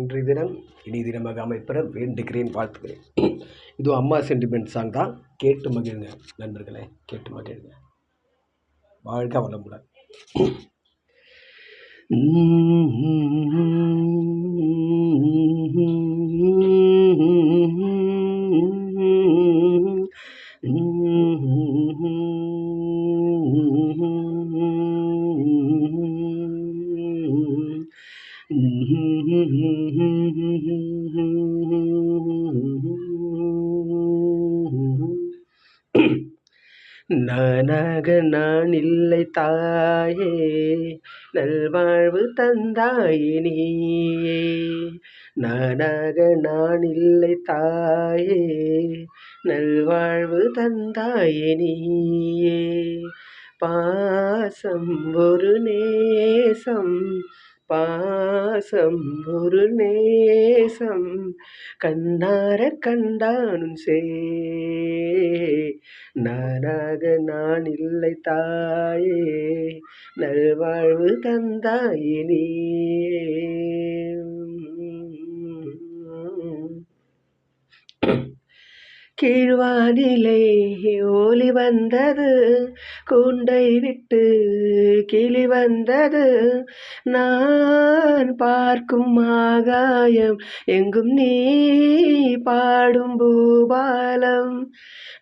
இன்றைய தினம் இனி தினமாக அமைப்பெற வேண்டுகிறேன் வாழ்த்துக்கிறேன் இது அம்மா சென்டிமெண்ட் சாங் தான். கேட்டு மகிழுங்க நண்பர்களே கேட்டு மகிழுங்க. வாழ்க வளமுடன். நானாக நான் இல்லை தாயே நல்வாழ்வு தந்தாயே நீயே. நானாக நான் இல்லை தாயே நல்வாழ்வு தந்தாயே நீயே. பாசம் ஒரு நேசம் பாசம் ஒரு நேசம் கண்ணார கண்டானும் சே நானாக நான் இல்லை தாயே நல்வாழ்வு தந்தாயினே நீயே கீழ்வானிலே ஓலி வந்தது. கூண்டை விட்டு கிளி வந்தது. நான் பார்க்கும் ஆகாயம் எங்கும் நீ பாடும் பூபாலம்.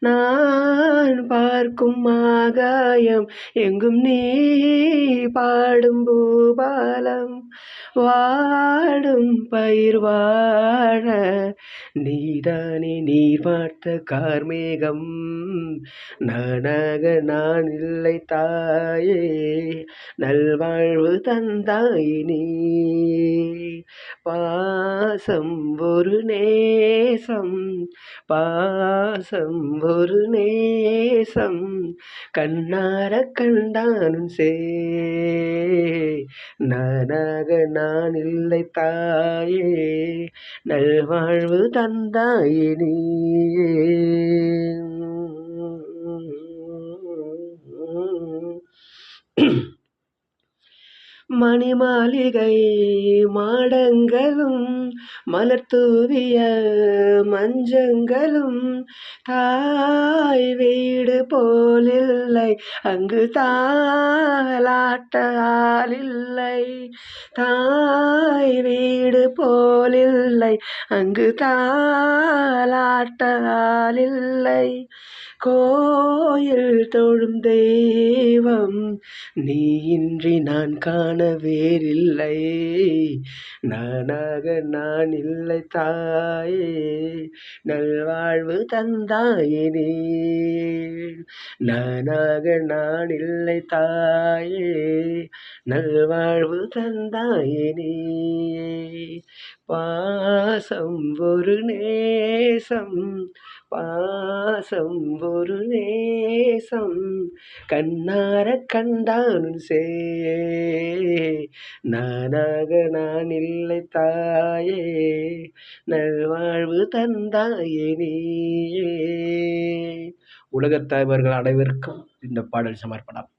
நான் பா பார்க்கும் ஆகாயம். எங்கும் நீ பாடும் பூபாலம். வாடும் பயிர் வாழ. நீதானே நீர் பார்த்த கார்மேகம். நானாக நான் இல்லை தாயே. நல்வாழ்வு தந்தாயே நீ. பாசம் ஒரு நேசம். பாசம் ஒரு நேசம். கண்ணார கண்டானும் சே. நானாக நான் இல்லை தாயே நல்வாழ்வு தந்தாயே மணிமாளிகை மாடங்களும் மலர் தூவிய மஞ்சங்களும் தாய் வீடு போலில்லை. அங்கு தாலாட்ட ஆளில்லை தாய் வீடு போலில்லை. அங்கு தாலாட்ட ஆளில்லை கோயில் தொழும் தெய்வம் நீ இன்றி நான் காண வேறில்லை. நானாக நான் இல்லை தாயே. நல்வாழ்வு தந்தாயினே. நானாக நான் இல்லை தாயே. நல்வாழ்வு தந்தாயினே. பாசம் ஒரு நேசம் பாசம் ஒரு நேசம் கண்ணார கண்டானும் சே நானாக நான் இல்லை தாயே நல்வாழ்வு தந்தாயே நீயே. உலகத்தாய்வர்கள் அனைவருக்கும் இந்த பாடல் சமர்ப்பணம்.